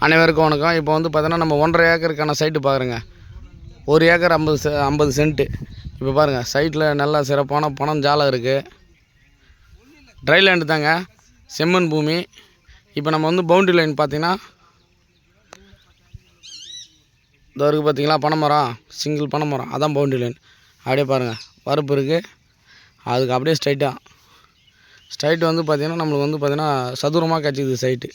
அனைவருக்கும் வணக்கம். இப்போ வந்து பார்த்தோன்னா நம்ம ஒன்றரை ஏக்கருக்கான சைட்டு பார்க்குறேங்க ஒரு ஏக்கர் ஐம்பது செ ஐம்பது சென்ட்டு இப்போ பாருங்கள் சைட்டில் நல்லா சிறப்பான பணம் ஜாலம் இருக்குது ட்ரை லேண்டு தாங்க. செம்மண் பூமி. இப்போ நம்ம வந்து பவுண்டரி லைன் பார்த்திங்கன்னா இதோ இருக்குது பார்த்தீங்களா பனைமரம். சிங்கிள் பனைமரம். அதான் பவுண்டரி லைன் அப்படியே பாருங்கள் வரப்பு இருக்குது அதுக்கு அப்படியே ஸ்ட்ரைட்டாக ஸ்ட்ரைட் வந்து பார்த்திங்கன்னா நம்மளுக்கு வந்து பார்த்திங்கன்னா சதுரமாக கிடச்சிது சைட்டு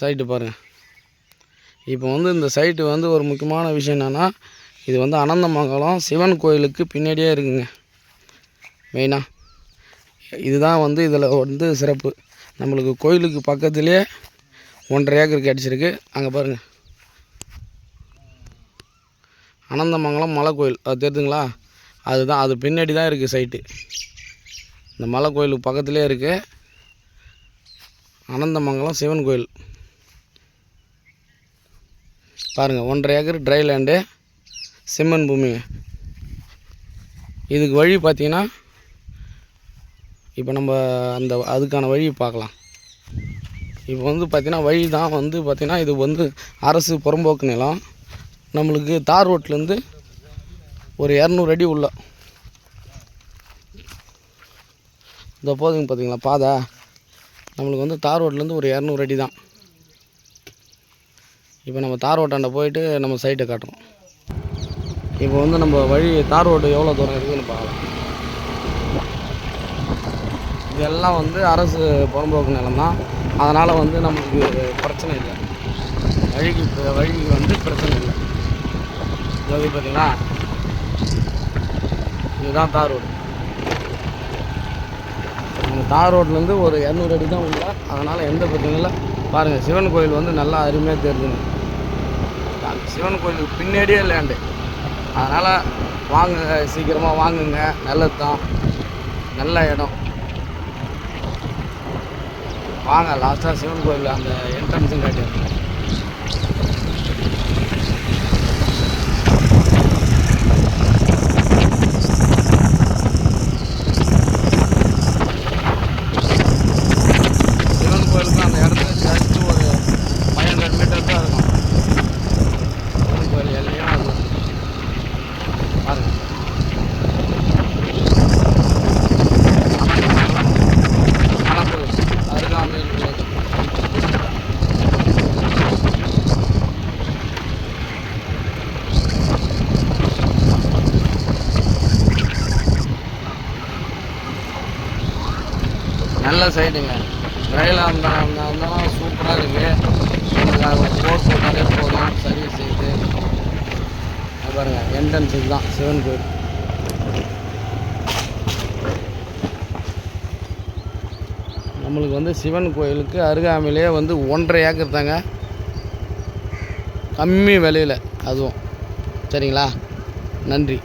சைட்டு பாருங்கள் இப்போ வந்து இந்த சைட்டு வந்து ஒரு முக்கியமான விஷயம் என்னென்னா இது வந்து அனந்தமங்கலம் சிவன் கோயிலுக்கு பின்னாடியே இருக்குங்க. மெயினாக இதுதான் வந்து இதில் வந்து சிறப்பு. நம்மளுக்கு கோயிலுக்கு பக்கத்துலேயே ஒன்றரை ஏக்கர் கிடச்சிருக்கு அங்கே பாருங்கள் அனந்தமங்கலம் மலை கோயில் அது தெரியுதுங்களா அதுதான் அது பின்னாடி தான் இருக்குது சைட்டு. இந்த மலை கோயிலுக்கு பக்கத்துலேயே இருக்குது அனந்தமங்கலம் சிவன் கோயில். பாருங்கள் ஒன்றரை ஏக்கர் ட்ரை லேண்டு செம்மண் பூமிங்க இதுக்கு வழி பார்த்தீங்கன்னா இப்போ நம்ம அந்த அதுக்கான வழி பார்க்கலாம். இப்போ வந்து பார்த்திங்கன்னா வழி தான் வந்து பார்த்திங்கன்னா இது வந்து அரசு புறம்போக்கு நிலம். நம்மளுக்கு தார் ரோட்லேருந்து ஒரு இரநூறு அடி உள்ள. இந்த போதுங்க பார்த்திங்களா பாதை. நம்மளுக்கு வந்து தார் ரோட்லேருந்து ஒரு இரநூறு அடி தான். இப்போ நம்ம தார் ரோட்டாண்ட போயிட்டு நம்ம சைட்டை காட்டுறோம். இப்போ வந்து நம்ம வழி தார் ரோடு எவ்வளோ தூரம் இருக்குதுன்னு பார்க்கலாம். இதெல்லாம் வந்து அரசு புறம்போக்கு நிலம் தான் அதனால் வந்து நமக்கு பிரச்சனை இல்லை. வழிக்கு வழிக்கு வந்து பிரச்சனை இல்லை. இது பார்த்தீங்களா இதுதான் தார் ரோடு இந்த தார் ரோட்லேருந்து ஒரு இரநூறு அடி தான் உள்ள. அதனால் எந்த பிரச்சனையும் இல்லை. பாருங்கள் சிவன் கோயில் வந்து நல்லா அருமையாக தெரிஞ்சுங்க சிவன் கோயிலுக்கு பின்னாடியே லேண்டு அதனால் வாங்குங்க சீக்கிரமாக வாங்குங்க. நல்லது தான் நல்ல இடம். வாங்க லாஸ்ட்டாக சிவன் கோயில் அந்த என்ட்ரன்ஸும் காட்டியிருக்கேன் சிவன் கோயிலுக்கு அந்த இடத்துல ஜஸ்ட் ஒரு ஃபைவ் ஹண்ட்ரட் மீட்டர் தான் இருக்கும் சிவன் கோயில் எல்லையும் அது பாருங்க மணப்பூர் அருகாமையில் உள்ளது நல்ல சைடுங்க ரயில் அந்த இருந்தாலும் சூப்பராக இருக்குது உங்களுக்கு நிறைய போகலாம் போதும். சர்வீஸ் செய்து பாருங்கள் என்ட்ரன்ஸ் இதுதான் சிவன் கோயில் நம்மளுக்கு வந்து சிவன் கோயிலுக்கு அருகாமையிலேயே வந்து ஒன்றரை ஏக்கர் தாங்க. கம்மி விலையில் அதுவும். சரிங்களா? நன்றி.